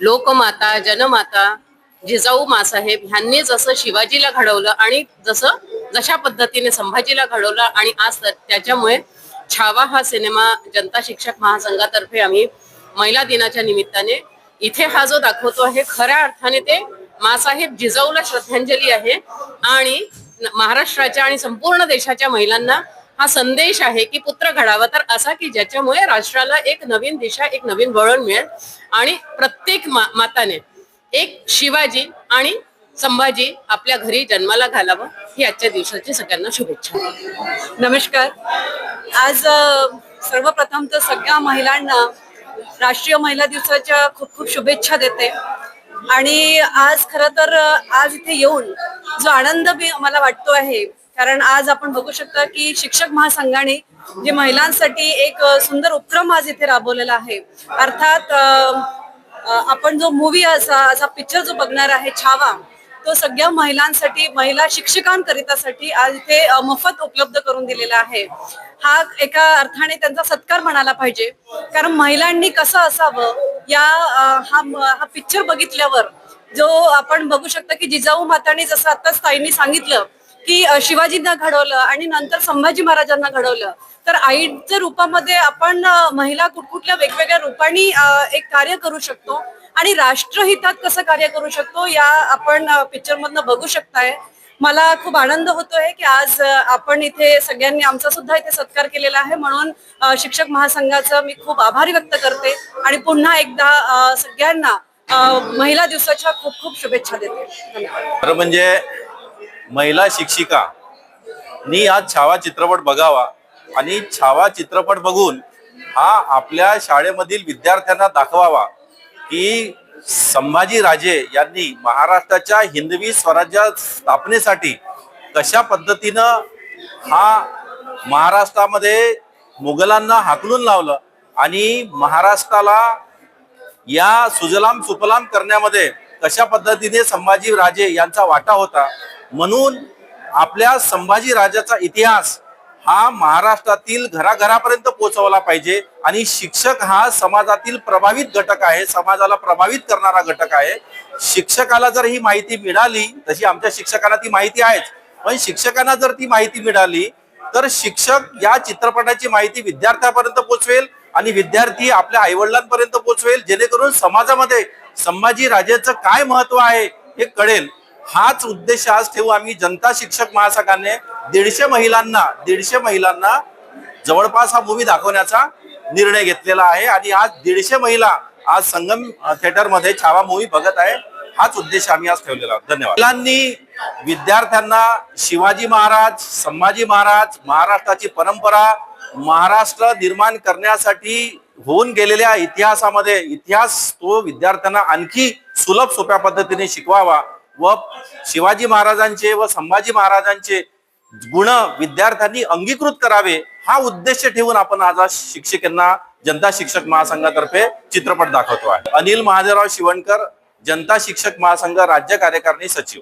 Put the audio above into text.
लोकमाता जनमाता जिजाऊ मासाहेब ह्यांनी जसं शिवाजीला घडवलं आणि जसं जशा पद्धतीने संभाजीला घडवलं आणि आज त्याच्यामुळे छावा हा सिनेमा जनता शिक्षक महासंघातर्फे आम्ही महिला दिनाच्या निमित्ताने इथे हा जो दाखवतो आहे खऱ्या अर्थाने ते मासाहेब जिजाऊला श्रद्धांजली आहे आणि महाराष्ट्राच्या आणि संपूर्ण देशाच्या महिलांना हा संदेश आहे की पुत्र घडावा तर असा की ज्याच्यामुळे राष्ट्राला एक नवीन दिशा एक नवीन वळण मिळेल. आणि प्रत्येक मा- माताने एक शिवाजी आणि संभाजी आपल्या घरी जन्माला घालावं ही आजच्या दिवसाची सगळ्यांना शुभेच्छा. नमस्कार. आज सर्वप्रथम तर सगळ्या महिलांना राष्ट्रीय महिला दिवसाच्या खूप खूप शुभेच्छा देते. आणि आज खर तर आज इथे येऊन जो आनंद मी मला वाटतो आहे कारण आज आपण बघू शकता की शिक्षक महासंघाने जे महिलांसाठी एक सुंदर उपक्रम आज इथे राबवलेला आहे. अर्थात आपण जो मूवी असा असा पिक्चर जो बघणार आहे छावा तो सगळ्या महिलांसाठी महिला शिक्षकांकरितासाठी आज इथे मोफत उपलब्ध करून दिलेला आहे. हा एका अर्थाने त्यांचा सत्कार म्हणायला पाहिजे. कारण महिलांनी कसं असावं या हा हा पिक्चर बघितल्यावर जो आपण बघू शकता की जिजाऊ माताने जसं आताच ताईंनी सांगितलं की शिवाजींना घडवलं आणि नंतर संभाजी महाराजांना घडवलं. तर आईच्या रूपामध्ये आपण महिला कुठकुठल्या वेगवेगळ्या रूपांनी एक कार्य करू शकतो. आणि राष्ट्रहितात कसं कार्य करू शकतो या आपण पिक्चर मधनं बघू शकताय. मला खूप आनंद होतोय की आज आपण इथे सगळ्यांनी आमचा सुद्धा इथे सत्कार केलेला आहे. म्हणून शिक्षक महासंघाचं मी खूप आभारी व्यक्त करते. आणि पुन्हा एकदा सगळ्यांना महिला दिवसाच्या खूप खूप शुभेच्छा देते. धन्यवाद. खरं म्हणजे महिला शिक्षिका. नी आज छावा चित्रपट बघावा आणि छावा चित्रपट बघून हा आपल्या शाळेमधील विद्यार्थ्यांना दाखवावा की संभाजी राजे यांनी महाराष्ट्राच्या हिंदवी स्वराज्य स्थापनेसाठी कशा पद्धतीनं हा महाराष्ट्रामध्ये मुघलांना हाकलून लावलं आणि महाराष्ट्राला या सुजलाम सुफलाम करण्यामध्ये कशा पद्धतीने संभाजी राजे यांचा वाटा होता म्हणून आपल्या संभाजी राजाचा इतिहास हा महाराष्ट्रातील घराघरापर्यंत पोहोचवला पाहिजे. आणि शिक्षक हा समाजातील प्रभावित घटक आहे. समाजाला प्रभावित करणारा घटक आहे. शिक्षकाला जर ही माहिती मिळाली तशी आमच्या शिक्षकांना ती माहिती आहेच पण शिक्षकांना जर ती माहिती मिळाली तर शिक्षक या चित्रपटाची माहिती विद्यार्थ्यापर्यंत पोहोचवेल आणि विद्यार्थी आपल्या आईवडिलांपर्यंत पोहोचवेल जेणेकरून समाजामध्ये संभाजी राजेचं काय महत्त्व आहे हे कळेल. हाच उद्देश आज ठेवू आम्ही जनता शिक्षक महासंघाने दीडशे महिलांना दीडशे महिलांना जवळपास हा मूवी दाखवण्याचा निर्णय घेतलेला आहे. आणि आज दीडशे महिला आज संगम थिएटरमध्ये छावा मूवी बघत आहे. हाच उद्देश आम्ही आज ठेवलेला धन्यवाद. महिलांनी विद्यार्थ्यांना शिवाजी महाराज संभाजी महाराज महाराष्ट्राची परंपरा महाराष्ट्र निर्माण करण्यासाठी होऊन गेलेल्या इतिहासामध्ये इतिहास तो विद्यार्थ्यांना आणखी सुलभ सोप्या पद्धतीने शिकवावा. व शिवाजी महाराजांचे व संभाजी महाराजांचे गुण विद्यार्थ्यांनी अंगीकृत करावे हा उद्देश ठेवून आपण आज शिक्षकांना जनता शिक्षक महासंघातर्फे चित्रपट दाखवतो आहे. अनिल महादेवराव शिवणकर जनता शिक्षक महासंघ राज्य कार्यकारिणी सचिव.